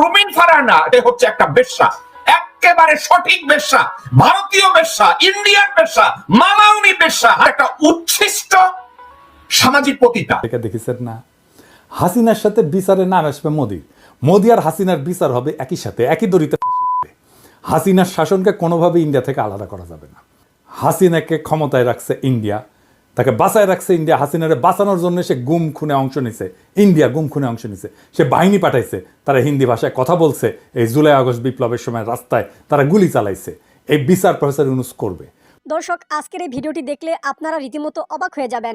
রুমিন ফারানা এটা হচ্ছে একটা বেশ্যা। একেবারে সঠিক বেশ্যা, ভারতীয় বেশ্যা, ইন্ডিয়ান বেশ্যা, মালাউনি বেশ্যা একটা উচ্ছিষ্ট সামাজিক পতিতা। এটা দেখেছেন না? হাসিনার সাথে বিচারে নাম আসবে মোদির মোদি আর হাসিনার বিচার হবে একই সাথে, একই দড়িতে হাসিনার শাসনকে কোনোভাবে ইন্ডিয়া থেকে আলাদা করা যাবে না। হাসিনাকে ক্ষমতায় রাখছে ইন্ডিয়া। তাকে বাঁচায় রাখছে ইন্ডিয়া হাসিনারে বাঁচানোর জন্য সে গুম খুনে অংশ নিছে। ইন্ডিয়া গুম খুনে অংশ নিছে। সে বাহিনী পাঠাইছে, তারা হিন্দি ভাষায় কথা বলছে। এই জুলাই আগস্ট বিপ্লবের সময় রাস্তায় তারা গুলি চালাইছে। এই বিচার প্রফেসর ইউনুস করবে। দর্শক, আজকের এই ভিডিওটি দেখলে আপনারা রীতিমতো অবাক হয়ে যাবেন।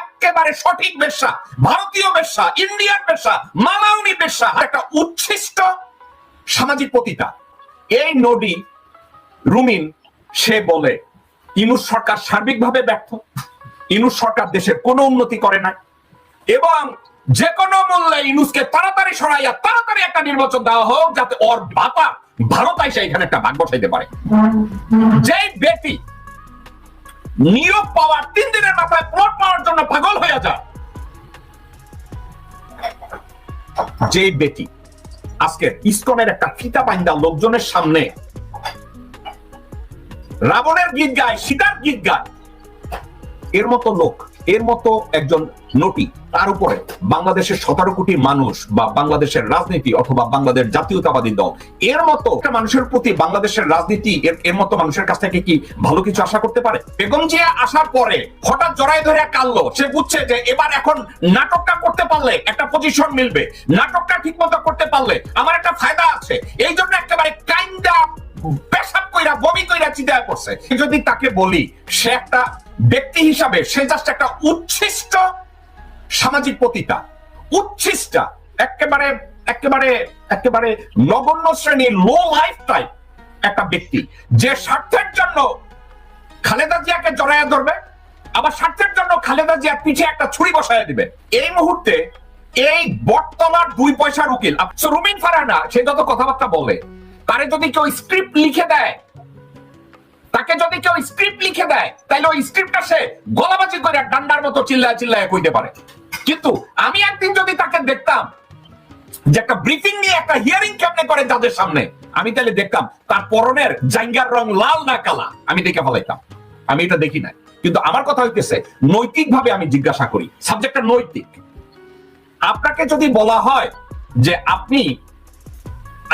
একেবারে সঠিক বেশ্যা ভারতীয় বেশ্যা ইন্ডিয়ান বেশ্যা মালাউনি বেশ্যা একটা উচ্ছিষ্ট সামাজিক পতিতা এই নদী রুমিন, সে বলে, ইনুস সরকার সার্বিকভাবে ব্যর্থ। ইনুস সরকার দেশের কোনো উন্নতি করে না এবং যে কোনো মূল্যে ইনুসকে তাড়াতাড়ি সরাইয়া, তাড়াতাড়ি একটা নির্বাচন দেওয়া হোক, যাতে ওর বাবা ভারত আইসা এখানে একটা ভাগ বসাইতে পারে। যেই ব্যক্তি নিয়োগ পাওয়ার তিন দিনের মাথায় প্লট পাওয়ার জন্য পাগল হয়ে যায় যে বেটি আজকে ইস্কনের একটা ফিতা বাইন্দা লোকজনের সামনে রাবণের গীত গায়, সীতার গীত গায়, এর মতো লোক এর মতো একজন নটি, তার উপরে বাংলাদেশের সতেরো কোটি মানুষ বা বাংলাদেশের রাজনীতি অথবা বাংলাদেশ জাতীয়তাবাদী দল, এর মতো মানুষের প্রতি বাংলাদেশের রাজনীতি এর মতো মানুষের কাছ থেকে কি ভালো কিছু আশা করতে পারে? বেগম জিয়া আসার পরে হঠাৎ জড়াই ধরে কাঁদলো, সে বুঝছে যে এবার এখন নাটকটা করতে পারলে একটা পজিশন মিলবে, নাটকটা ঠিক মতো করতে পারলে আমার একটা ফায়দা আছে। এই জন্য একেবারে কাইন্ডা পেশাব কইরা বমি কইরা চিন্তা করছে যদি তাকে বলি, সে একটা ব্যক্তি হিসাবে সে জাস্ট একটা উচ্ছিষ্ট সামাজিক পতিতা। উচ্ছিষ্টা, একেবারে একেবারে একেবারে নগণ্য শ্রেণির লো লাইফ টাইপ একটা ব্যক্তি। যে স্বার্থের জন্য খালেদা জিয়াকে জড়াইয়া ধরবে, আবার স্বার্থের জন্য খালেদা জিয়ার পিছে একটা ছুরি বসাইয়া দিবে। এই মুহূর্তে এই বটতলার দুই পয়সার উকিল আপ- রুমিন ফারানা সে যত কথাবার্তা বলে, তারে যদি কেউ স্ক্রিপ্ট লিখে দেয় তাকে যদি কেউ স্ক্রিপ্ট লিখে দেয়, তাহলে ওই স্ক্রিপ্টটা সে গলাবাজি করে ডান্ডার মতো চিল্লায় চিল্লায় কইতে পারে। কিন্তু আমি একদিন যদি তাকে দেখতাম যে একটা ব্রিফিং নিয়ে একটা হিয়ারিং কেমনে করে যাদের সামনে, আমি তাহলে দেখতাম তার পরনের জাঙ্গার রং লাল না কালা, আমি দেখে আমি এটা দেখি না কিন্তু আমার কথা হইতেছে, নৈতিকভাবে আমি জিজ্ঞাসা করি সাবজেক্টটা নৈতিক। আপনাকে যদি বলা হয় যে আপনি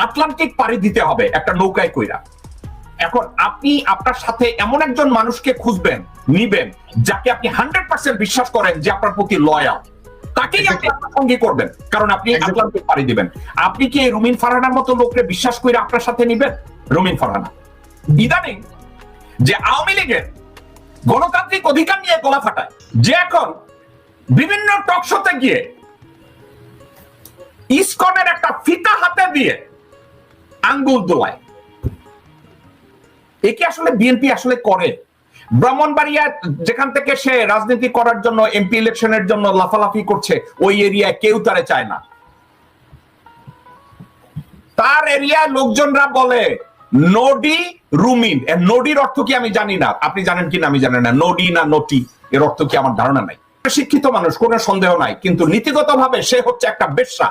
আটলান্টিক পাড়ি দিতে হবে একটা নৌকায় কইরা এখন আপনি আপনার সাথে এমন একজন মানুষকে খুঁজবেন নিবেন যাকে আপনি হান্ড্রেড পার্সেন্ট বিশ্বাস করেন যে আপনার প্রতি লয়াল তাকেই আপনি আপনার সঙ্গী করবেন কারণ আপনি আটলান্টিক পাড়ি দিবেন। আপনি কি রুমিন ফারহানার মতো লোককে বিশ্বাস করে আপনার সাথে নিবেন? রুমিন ফারহানা। ইদানিং যে আওয়ামী লীগের গণতান্ত্রিক অধিকার নিয়ে গলা ফাটায় যে এখন বিভিন্ন টকশোতে গিয়ে ইসকনের একটা ফিতা হাতে দিয়ে আঙ্গুল দোলায়। এ কি আসলে বিএনপি আসলে করে? ব্রাহ্মণবাড়িয়া যেখান থেকে সে রাজনীতি করার জন্য এমপি ইলেকশনের জন্য লাফালাফি করছে, ওই এরিয়ায় কেউ তারে চায় না। তার এরিয়ায় লোকজনরা বলে নডি রুমিন। নডির অর্থ কি আমি জানি না। আপনি জানেন কি না আমি জানি না। নডি না নটি এর অর্থ কি আমার ধারণা নাই। শিক্ষিত মানুষ, কোনো সন্দেহ নাই। কিন্তু নীতিগতভাবে সে হচ্ছে একটা বেশ্যা।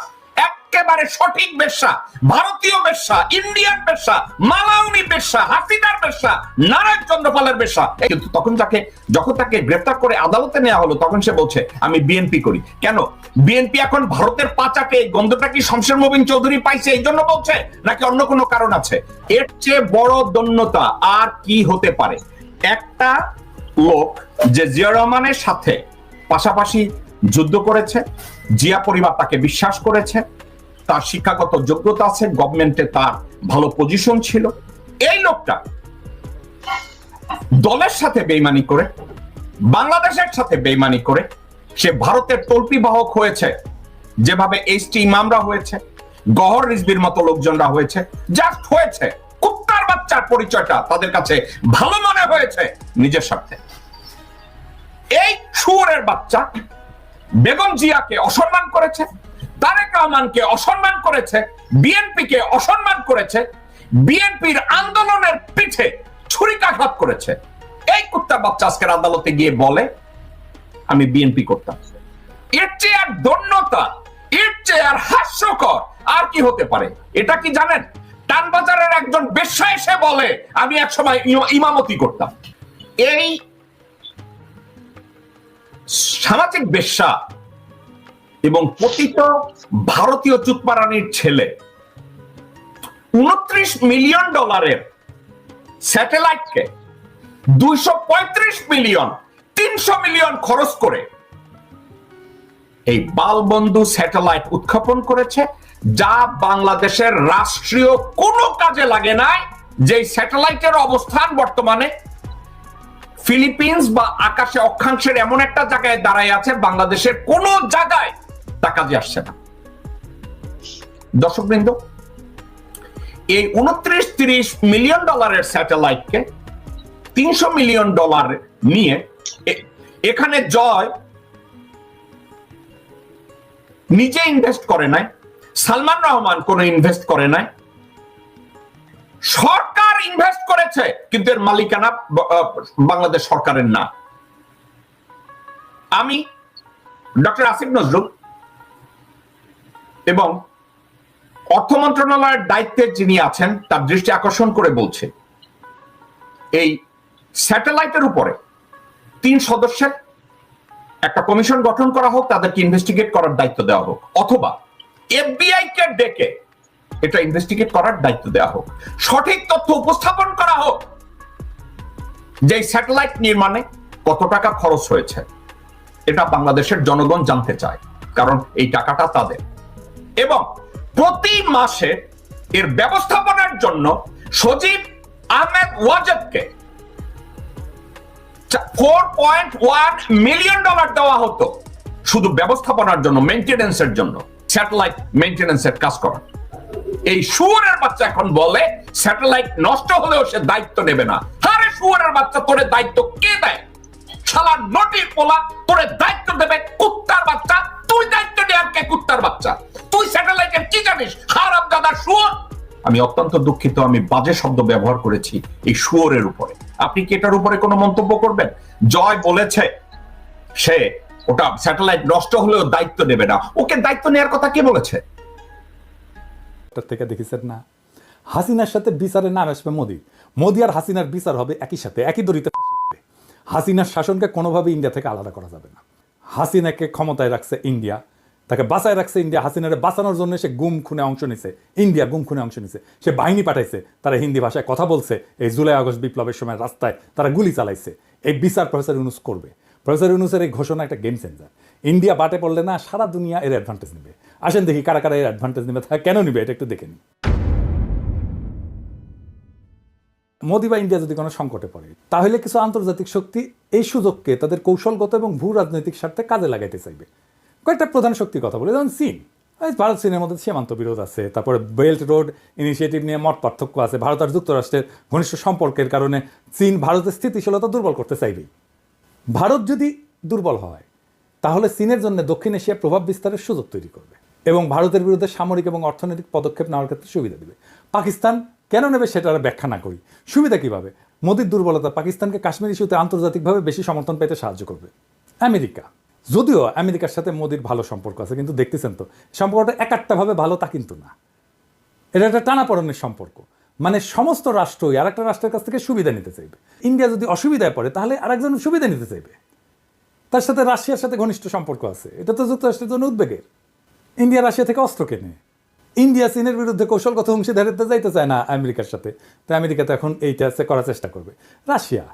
একেবারে সঠিক বেশ্যা ভারতীয় বেশ্যা ইন্ডিয়ান বেশ্যা মালাউনি বেশ্যা হাসিনার বেশ্যা নারায়ণ চন্দ্রপালের বেশ্যা কিন্তু তখন তাকে, যখন তাকে গ্রেফতার করে আদালতে নেওয়া হলো, তখন সে বলছে, আমি বিএনপি করি। কেন? বিএনপি এখন ভারতের পাচাকে, এই গন্ধটা কি শমশের মোবিন চৌধুরী পাইছে এই জন্য বলছে, নাকি অন্য কোনো কারণ আছে? এর চেয়ে বড় দন্যতা আর কি হতে পারে? একটা লোক যে জিয়া রহমানের সাথে পাশাপাশি যুদ্ধ করেছে, জিয়া পরিবার তাকে বিশ্বাস করেছে তার শিক্ষাগত যোগ্যতা আছে গভর্নমেন্টে তার ভালো পজিশন ছিল। এই লোকটা দলের সাথে বেইমানি করে, বাংলাদেশের সাথে বেইমানি করে, সে ভারতের তল্পি বাহক হয়েছে, যেভাবে এইচ টি ইমামরা হয়েছে, গহর রিজবির মতো লোকজনরা হয়েছে জাস্ট হয়েছে, কুত্তার বাচ্চার পরিচয়টা তাদের কাছে ভালো মনে হয়েছে নিজের স্বার্থে। এই শুয়োরের বাচ্চা বেগম জিয়াকে অসম্মান করেছে তারেক রহমানকে অসম্মান করেছে, বিএনপিকে অসম্মান করেছে, বিএনপির আন্দোলনের পিঠে ছুরিকাঘাত করেছে। এই কুত্তার বাচ্চা আজকের আদালতে গিয়ে বলে, আমি বিএনপি করতাম। এর চেয়ে আর দন্যতা এর চেয়ে আর হাস্যকর আর কি হতে পারে? এটা কি জানেন? টানবাজারের একজন বেশ্যা এসে বলে, আমি এক সময় ইমামতি করতাম। এই সামাজিক বেশ্যা এবং পতিত ভারতীয় চুতপারানির ছেলে। উনত্রিশ মিলিয়ন ডলারের স্যাটেলাইটকে দুইশো পঁয়ত্রিশ মিলিয়ন, তিনশো মিলিয়ন খরচ করে এই বালবন্ধু স্যাটেলাইট উৎক্ষেপণ করেছে, যা বাংলাদেশের রাষ্ট্রীয় কোনো কাজে লাগে নাই যে স্যাটেলাইটের অবস্থান বর্তমানে ফিলিপিন্স বা আকাশে অক্ষাংশের এমন একটা জায়গায় দাঁড়ায় আছে, বাংলাদেশের কোন জায়গায় তা কাজে আসছে না। দর্শকবৃন্দ, এই উনত্রিশ তিরিশ মিলিয়ন ডলারের স্যাটেলাইটকে তিনশো মিলিয়ন ডলার নিয়ে এখানে জয় নিজে ইনভেস্ট করে নাই, সালমান রহমান কোন ইনভেস্ট করে নাই। সরকার ইনভেস্ট করেছে, কিন্তু এর মালিকানা বাংলাদেশ সরকারের না। আমি ডক্টর আসিফ নজরুল এবং অর্থ মন্ত্রণালয়ের দায়িত্বে যিনি আছেন, তার দৃষ্টি আকর্ষণ করে বলছে, এই স্যাটেলাইটের উপরে তিন সদস্যের একটা কমিশন গঠন করা হোক, তাদেরকে ইনভেস্টিগেট করার দায়িত্ব দেওয়া হোক, অথবা এফবিআই কে ডেকে এটা ইনভেস্টিগেট করার দায়িত্ব দেওয়া হোক, সঠিক তথ্য উপস্থাপন করা হোক যে স্যাটেলাইট নির্মাণে কত টাকা খরচ হয়েছে, এটা বাংলাদেশের জনগণ জানতে চায়, কারণ এই টাকাটা তাদের। এবং প্রতি মাসে এর ব্যবস্থাপনার জন্য Sajeeb Ahmed ওয়াজেদকে four point one million dollar দেওয়া হতো শুধু ব্যবস্থাপনার জন্য মেনটেনেন্সের জন্য স্যাটেলাইট মেনটেনেন্সের কাজ করার। এই শুয়োরের বাচ্চা এখন বলে স্যাটেলাইট নষ্ট হলেও সে দায়িত্ব নেবে না। আরে শুয়োরের বাচ্চা, তোরে দায়িত্ব কে দেয়? শালা নটির পোলা, তোরে দায়িত্ব দেবে কুত্তার বাচ্চা তুই দায়িত্ব কে কুত্তার বাচ্চা। তুই স্যাটেলাইটের কি জানিস? হারাম দাদা আমি অত্যন্ত দুঃখিত, আমি বাজে শব্দ ব্যবহার করেছি এই শুয়োরের উপরে। আপনি কি এটার উপরে কোনো মন্তব্য করবেন? জয় বলেছে সে, ওটা স্যাটেলাইট নষ্ট হলেও দায়িত্ব নেবে না। ওকে দায়িত্ব নেওয়ার কথা কে বলেছে? থেকে দেখেছেন না। হাসিনার সাথে বিচারের নাম আসবে মোদি। মোদি আর হাসিনার বিচার হবে একই সাথে, একই দড়িতে। হাসিনার শাসনকে কোনোভাবে ইন্ডিয়া থেকে আলাদা করা যাবে না। হাসিনাকে ক্ষমতায় রাখছে ইন্ডিয়া। তাকে বাঁচায় রাখছে ইন্ডিয়া। হাসিনারে বাঁচানোর জন্য সে গুম খুনে অংশ নিছে। ইন্ডিয়া গুম খুনে অংশ নিছে। সে বাহিনী পাঠাইছে, তারা হিন্দি ভাষায় কথা বলছে। এই জুলাই আগস্ট বিপ্লবের সময় রাস্তায় তারা গুলি চালাইছে। এই বিচার প্রফেসর ইউনুস করবে। প্রফেসর ইউনুসের এই ঘোষণা একটা গেম চেঞ্জার ইন্ডিয়া বাটে পড়লে না সারা দুনিয়া এর অ্যাডভান্টেজ নেবে। আসেন দেখি কারা কারা এর অ্যাডভান্টেজ নেবে তা কেন নিবে, এটা একটু দেখে নিই। মোদি বা ইন্ডিয়া যদি কোনো সংকটে পড়ে, তাহলে কিছু আন্তর্জাতিক শক্তি এই সুযোগকে তাদের কৌশলগত এবং ভূ রাজনৈতিক স্বার্থে কাজে লাগাইতে চাইবে। কয়েকটা প্রধান শক্তির কথা বলে, যেমন চীন। ভারত, চীনের মধ্যে সীমান্ত বিরোধ আছে, তারপরে বেল্ট রোড ইনিশিয়েটিভ নিয়ে মত পার্থক্য আছে। ভারত আর যুক্তরাষ্ট্রের ঘনিষ্ঠ সম্পর্কের কারণে চীন ভারতের স্থিতিশীলতা দুর্বল করতে চাইবেই ভারত যদি দুর্বল হয়, তাহলে চীনের জন্য দক্ষিণ এশিয়া প্রভাব বিস্তারের সুযোগ তৈরি করবে এবং ভারতের বিরুদ্ধে সামরিক এবং অর্থনৈতিক পদক্ষেপ নেওয়ার ক্ষেত্রে সুবিধা দেবে। পাকিস্তান কেন নেবে সেটা আর ব্যাখ্যা না করি? সুবিধা কীভাবে? মোদির দুর্বলতা পাকিস্তানকে কাশ্মীর ইস্যুতে আন্তর্জাতিকভাবে বেশি সমর্থন পেতে সাহায্য করবে। আমেরিকা। যদিও আমেরিকার সাথে মোদির ভালো সম্পর্ক আছে, কিন্তু দেখতেছেন তো, সম্পর্কটা একাট্টাভাবে ভালো তা কিন্তু না। এটা একটা টানাপড়নের সম্পর্ক। মানে সমস্ত রাষ্ট্রই আর একটা রাষ্ট্রের কাছ থেকে সুবিধা নিতে চাইবে। ইন্ডিয়া যদি অসুবিধায় পড়ে, তাহলে আরেকজন সুবিধা নিতে চাইবে। তার সাথে রাশিয়ার সাথে ঘনিষ্ঠ সম্পর্ক আছে। এটা তো যুক্তরাষ্ট্রের জন্য উদ্বেগের। ইন্ডিয়া রাশিয়া থেকে অস্ত্র কেনে। ইন্ডিয়া, চীনের বিরুদ্ধে কৌশলগত অংশীদারিত্ব যাইতে চায় না আমেরিকার সাথে। তো আমেরিকা তো এখন এইটা আছে, করার চেষ্টা করবে। রাশিয়া,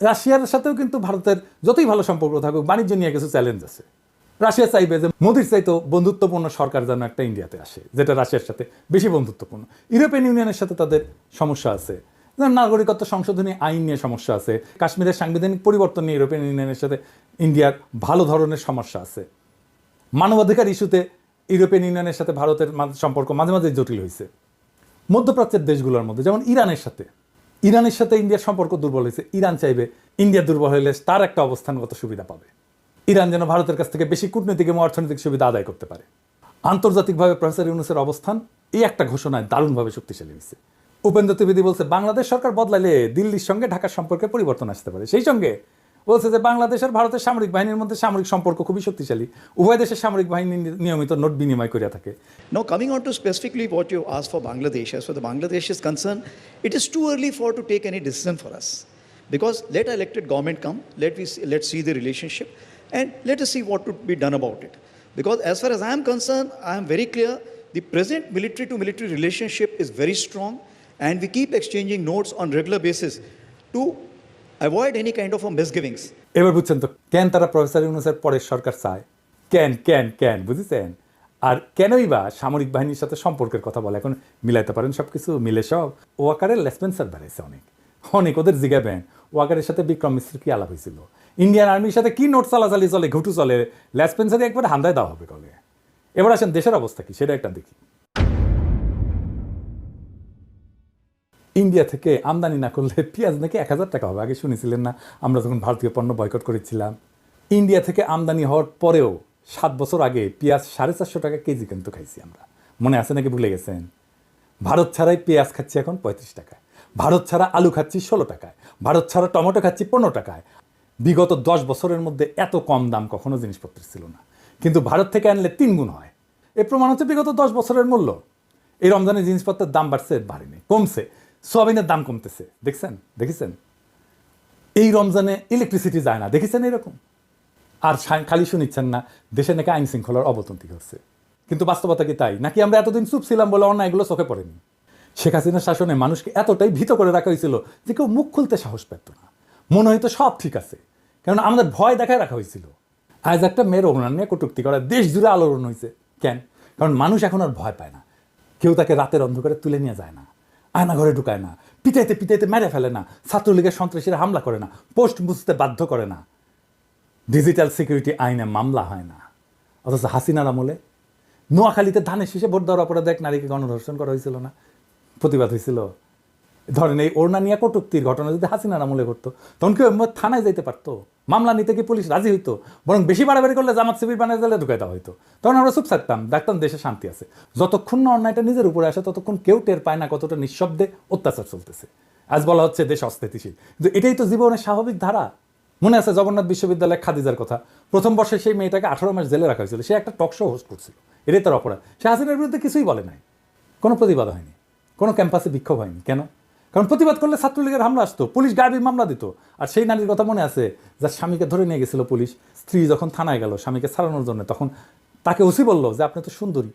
রাশিয়ার সাথেও কিন্তু ভারতের যতই ভালো সম্পর্ক থাকুক, বাণিজ্য নিয়ে কিছু চ্যালেঞ্জ আছে। রাশিয়া চাইবে যে মোদির চাইতো বন্ধুত্বপূর্ণ সরকার যেন একটা ইন্ডিয়াতে আসে, যেটা রাশিয়ার সাথে বেশি বন্ধুত্বপূর্ণ। ইউরোপিয়ান ইউনিয়নের সাথে তাদের সমস্যা আছে। যেমন নাগরিকত্ব সংশোধনী আইন নিয়ে সমস্যা আছে, কাশ্মীরের সাংবিধানিক পরিবর্তন নিয়ে ইউরোপিয়ান ইউনিয়নের সাথে ইন্ডিয়ার ভালো ধরনের সমস্যা আছে। মানবাধিকার ইস্যুতে ইউরোপিয়ান ইউনিয়নের সাথে ভারতের সম্পর্ক মাঝে মাঝে জটিল হয়েছে। মধ্যপ্রাচ্যের দেশগুলোর মধ্যে, যেমন ইরানের সাথে। ইরানের সাথে ইন্ডিয়ার সম্পর্ক দুর্বল হয়েছে। ইরান চাইবে ইন্ডিয়া দুর্বল হলে তার একটা অবস্থানগত সুবিধা পাবে। ইরান যেন ভারতের কাছ থেকে বেশি কূটনৈতিক এবং অর্থনৈতিক সুবিধা আদায় করতে পারে। আন্তর্জাতিকভাবে প্রফেসর ইউনুসের অবস্থান এই একটা ঘোষণায় দারুণভাবে শক্তিশালী হয়েছে। উপেন্দ্র ত্রিবেদী বলছে, বাংলাদেশ সরকার বদলালে দিল্লির সঙ্গে ঢাকার সম্পর্কে পরিবর্তন আসতে পারে। সেই সঙ্গে বলছে যে বাংলাদেশ আর ভারতের সামরিক বাহিনীর মধ্যে সামরিক সম্পর্ক খুবই শক্তিশালী উভয় দেশের সামরিক বাহিনী নিয়মিত নোট বিনিময় করিয়া থাকে Now, coming on to specifically what you asked for Bangladesh, as far as Bangladesh is concerned, it is too early for to take any decision for us. Because let our elected government come, let we see, let's see the relationship, and let us see what to be done about it. Because as far as I am concerned, I am very clear the present military to military relationship is very strong, and we keep exchanging notes on regular basis to any kind of a misgivings. এবার বুঝছেন তো, কেন তারা professor ইউনুসের পরের সরকার চায়? কেন কেন কেন, বুঝেছেন? আর কেনই বা সামরিক বাহিনীর সাথে সম্পর্কের কথা বলে? এখন মিলাইতে পারেন সব কিছু মিলে সব। ওয়াকারের লেসপেন্সার বেড়েছে অনেক। অনেক ওদের জিগাবেন। ওয়াকারের সাথে বিক্রম মিশ্রের কি আলাপ হয়েছিল? ইন্ডিয়ান আর্মির সাথে কি নোট চালাচালি চলে, ঘুটু চলে? লেসপেন্সারে একবার হান্দায় দেওয়া হবে কলে। এবার আসেন দেশের অবস্থা কি, সেটা একটা দেখি। ইন্ডিয়া থেকে আমদানি না করলে পেঁয়াজ নাকি এক হাজার টাকা হবে। আগে শুনেছিলেন না, আমরা যখন ভারতীয় পণ্য বয়কট করেছিলাম। ইন্ডিয়া থেকে আমদানি হওয়ার পরেও সাত বছর আগে পেঁয়াজ সাড়ে চারশো টাকা কেজি কিন্তু খাইছি আমরা। মনে আছে নাকি ভুলে গেছেন? ভারত ছাড়াই পেঁয়াজ খাচ্ছি এখন পঁয়ত্রিশ টাকায়। ভারত ছাড়া আলু খাচ্ছি ষোলো টাকায়। ভারত ছাড়া টমেটো খাচ্ছি পনেরো টাকায়। বিগত দশ বছরের মধ্যে এত কম দাম কখনো জিনিসপত্রের ছিল না। কিন্তু ভারত থেকে আনলে তিন গুণ হয়। এর প্রমাণ হচ্ছে বিগত দশ বছরের মূল্য। এই রমজানে জিনিসপত্রের দাম বাড়ছে, বাড়েনি, কমছে। সোয়াবিনের দাম কমতেছে। দেখছেন? দেখেছেন? এই রমজানে ইলেকট্রিসিটি যায় না। দেখেছেন এরকম? আর খালি শুনিচ্ছেন না, দেশে নাকি আইন শৃঙ্খলার অবনতি হচ্ছে। কিন্তু বাস্তবতা কি তাই? নাকি আমরা এতদিন চুপ ছিলাম বলে অন্যায়গুলো চোখে পড়েনি? শেখ হাসিনার শাসনে মানুষকে এতটাই ভীত করে রাখা হয়েছিল যে কেউ মুখ খুলতে সাহস পেত না। মনে হয়তো সব ঠিক আছে কারণ আমাদের ভয় দেখায় রাখা হয়েছিল। আজ একটা মেয়ের অভিমান নিয়ে কটুক্তি করা, দেশ জুড়ে আলোড়ন হয়েছে। কেন? কারণ মানুষ এখন আর ভয় পায় না। কেউ তাকে রাতের অন্ধকারে তুলে নিয়ে যায় না। আয়না ঘরে ঢুকায় না, পিটাইতে পিটাইতে মেরে ফেলে না, ছাত্রলীগের সন্ত্রাসীরা হামলা করে না, পোস্ট বুঝতে বাধ্য করে না। ডিজিটাল সিকিউরিটি আইনে মামলা হয় না। অথচ হাসিনার আমলে নোয়াখালীতে ধানের শীষে ভোট দেওয়ার অপরাধে এক নারীকে গণধর্ষণ করা হয়েছিল না, প্রতিবাদ হয়েছিল। ধরেন এই ওড়না নিয়ে কটুক্তির ঘটনা যদি হাসিনার আমলে করতো তখন কেউ থানায় যাইতে পারতো। মামলা নিতে কি পুলিশ রাজি হইতো, বরং বেশি বাড়াবাড়ি করলে জামাত শিবির বানায় দিলে ঢুকাই দেওয়া হইতো। তখন আমরা চুপ থাকতাম, দেখতাম দেশে শান্তি আছে। যতক্ষণ না অন্যায়টা নিজের উপরে আসে, ততক্ষণ কেউ টের পায় না কতটা নিঃশব্দে অত্যাচার চলতেছে। আজ বলা হচ্ছে দেশ অস্থিতিশীল। কিন্তু এটাই তো জীবনের স্বাভাবিক ধারা। মনে আছে জগন্নাথ বিশ্ববিদ্যালয়ে খাদিজার কথা? প্রথম বর্ষে সেই মেয়েটাকে আঠারো মাস জেলে রাখা হয়েছিল। সে একটা টক শো হোস্ট করছিল। এটাই তার অপরাধ। সে হাসিনার বিরুদ্ধে কিছুই বলে নাই। কোনো প্রতিবাদ হয়নি। কোনো ক্যাম্পাসে বিক্ষোভ হয়নি। কেন? কারণ প্রতিবাদ করলে ছাত্রলীগের হামলা আসতো, পুলিশ গায়েবী মামলা দিত। আর সেই নারীর কথা মনে আছে, যার স্বামীকে ধরে নিয়ে গেছিল পুলিশ, স্ত্রী যখন থানায় গেল স্বামীকে ছাড়ানোর জন্য, তখন তাকে ওসি বলল যে, আপনি তো সুন্দরী,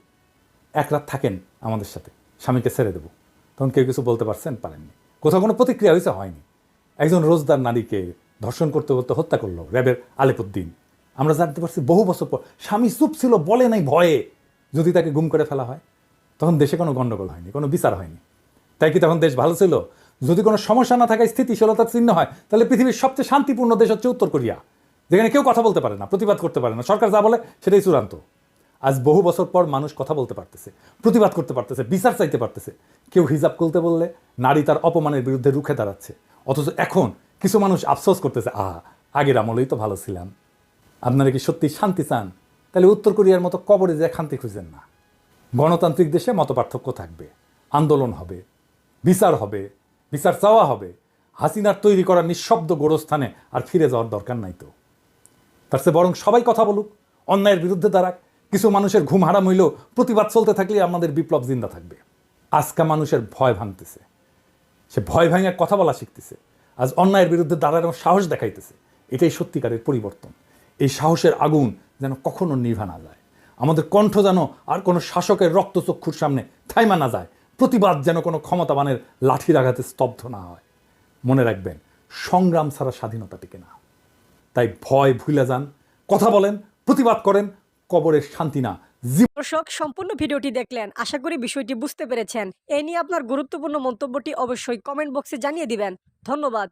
এক রাত থাকেন আমাদের সাথে, স্বামীকে ছেড়ে দেবো। তখন কেউ কিছু বলতে পারছেন, পারেননি। কোথাও কোনো প্রতিক্রিয়া হয়েছে? হয়নি। একজন রোজদার নারীকে ধর্ষণ করতে করতে হত্যা করল র্যাবের আলেপুদ্দিন আমরা জানতে পারছি বহু বছর পর, স্বামী চুপ ছিল, বলে নাই, ভয়ে, যদি তাকে গুম করে ফেলা হয়। তখন দেশে কোনো গণ্ডগোল হয়নি, কোনো বিচার হয়নি। তাই কি তখন দেশ ভালো ছিল? যদি কোনো সমস্যা না থাকায় স্থিতিশীলতার চিহ্ন হয়, তাহলে পৃথিবীর সবচেয়ে শান্তিপূর্ণ দেশ হচ্ছে উত্তর কোরিয়া। যেখানে কেউ কথা বলতে পারে না, প্রতিবাদ করতে পারে না, সরকার যা বলে সেটাই চূড়ান্ত। আজ বহু বছর পর মানুষ কথা বলতে পারতেছে, প্রতিবাদ করতে পারতেছে, বিচার চাইতে পারতেছে। কেউ হিজাব খুলতে বললে নারী তার অপমানের বিরুদ্ধে রুখে দাঁড়াচ্ছে। অথচ এখন কিছু মানুষ আফসোস করতেছে, আহা, আগের আমলেই তো ভালো ছিলাম। আপনারা কি সত্যি শান্তি চান? তাহলে উত্তর কোরিয়ার মতো কবরে যে শান্তি খুঁজেন না। গণতান্ত্রিক দেশে মতপার্থক্য থাকবে, আন্দোলন হবে বিচার হবে, বিচার চাওয়া হবে। হাসিনার তৈরি করা নিঃশব্দ গোরস্থানে আর ফিরে যাওয়ার দরকার নাই তো। তার চেয়ে বরং সবাই কথা বলুক, অন্যায়ের বিরুদ্ধে দাঁড়াক। কিছু মানুষের ঘুম হারাম হইলেও প্রতিবাদ চলতে থাকলে আমাদের বিপ্লব জিন্দা থাকবে। আজকা মানুষের ভয় ভাঙতেছে। সে ভয় ভাঙে কথা বলা শিখতেছে। আজ অন্যায়ের বিরুদ্ধে দাঁড়ানোর সাহস দেখাইতেছে। এটাই সত্যিকারের পরিবর্তন। এই সাহসের আগুন যেন কখনো নিভা না যায়। আমাদের কণ্ঠ যেন আর কোনো শাসকের রক্তচক্ষুর সামনে থাইমা না যায়। প্রতিবাদ যেন কোনো ক্ষমতাবানের লাঠির আঘাতে স্তব্ধ না হয়। মনে রাখবেন, সংগ্রাম ছাড়া স্বাধীনতা টিকে না। তাই ভয় ভুলে যান, কথা বলেন, প্রতিবাদ করেন কবরের শান্তি না। দর্শক, সম্পূর্ণ ভিডিওটি দেখলেন, আশা করি বিষয়টি বুঝতে পেরেছেন। এ নিয়ে আপনার গুরুত্বপূর্ণ মন্তব্যটি অবশ্যই কমেন্ট বক্সে জানিয়ে দিবেন। ধন্যবাদ।